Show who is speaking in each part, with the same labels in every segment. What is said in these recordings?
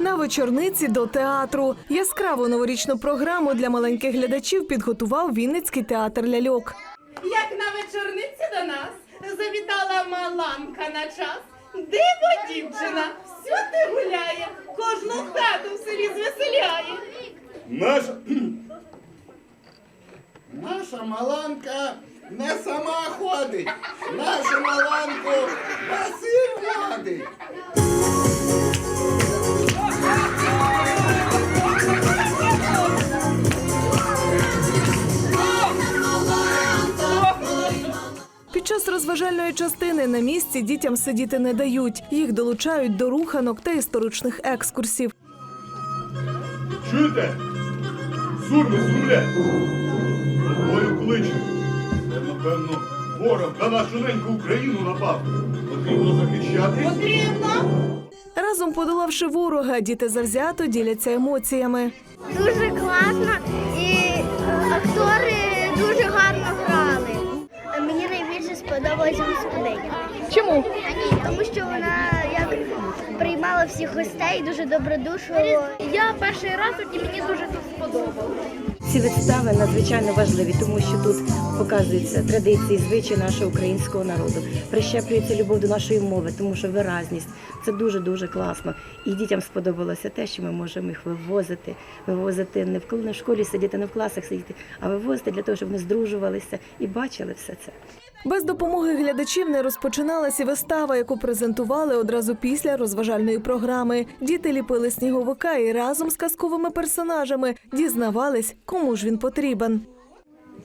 Speaker 1: На вечорниці до театру яскраву новорічну програму для маленьких глядачів підготував Вінницький театр ляльок.
Speaker 2: Як на вечорниці до нас завітала маланка на час. Диво дівчина, всюди гуляє, кожну хату в селі звеселяє.
Speaker 3: Наша, наша маланка не сама ходить. Нашу маланку Василь водить.
Speaker 1: Під час розважальної частини на місці дітям сидіти не дають. Їх долучають до руханок та історичних екскурсів.
Speaker 4: Чуєте? Сурми з руля! Тобою кличе. Це, напевно, ворог на нашу неньку Україну напав. Потрібно захищати.
Speaker 2: Потрібно.
Speaker 1: Разом подолавши ворога, діти завзято діляться емоціями.
Speaker 5: Дуже класно і е, актори дуже сподобалася господиня.
Speaker 6: Чому?
Speaker 5: Тому що вона як приймала всіх гостей дуже добродушно.
Speaker 6: Я перший раз і мені дуже тут.
Speaker 7: Ці вистави надзвичайно важливі, тому що тут показуються традиції, звичаї нашого українського народу. Прищеплюється любов до нашої мови, тому що виразність це дуже дуже класно. І дітям сподобалося те, що ми можемо їх вивозити, вивозити не в не в школі сидіти, не в класах сидіти, а вивозити для того, щоб вони здружувалися і бачили все це.
Speaker 1: Без допомоги глядачів не розпочиналася вистава, яку презентували одразу після розважальної програми. Діти ліпили сніговика і разом з казковими персонажами дізнавались, кому ж він потрібен.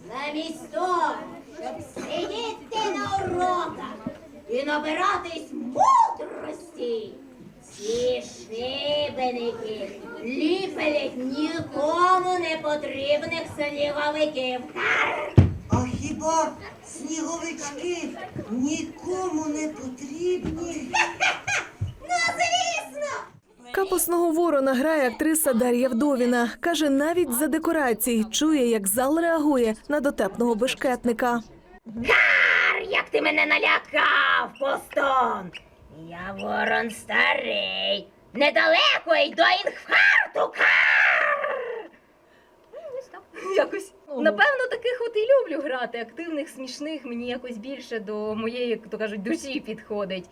Speaker 8: Замість того, щоб сидіти на уроках і набиратись мудрості, ці шибеники ліпелять нікому не потрібних сніговиків.
Speaker 9: А хіба сніговички нікому не потрібні?
Speaker 8: Ну,
Speaker 1: ворона грає актриса Дар'я Вдовіна. Каже, навіть за декорацій чує, як зал реагує на дотепного бешкетника.
Speaker 8: Кар, як ти мене налякав, постон! Я ворон старий, недалеко й до інфаркту!
Speaker 6: Якось напевно таких от і люблю грати. Активних, смішних мені якось більше до моєї, як то кажуть, душі підходить.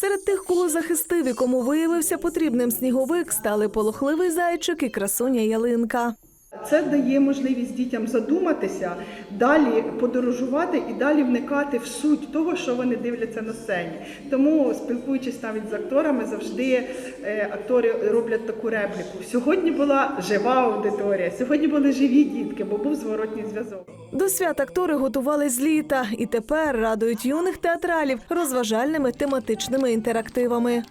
Speaker 1: Серед тих, кого захистив і кому виявився потрібним сніговик, стали полохливий зайчик і красуня ялинка.
Speaker 10: Це дає можливість дітям задуматися, далі подорожувати і далі вникати в суть того, що вони дивляться на сцені. Тому, спілкуючись навіть з акторами, завжди е, актори роблять таку репліку. Сьогодні була жива аудиторія, сьогодні були живі дітки, бо був зворотній зв'язок.
Speaker 1: До свят актори готували з літа і тепер радують юних театралів розважальними тематичними інтерактивами.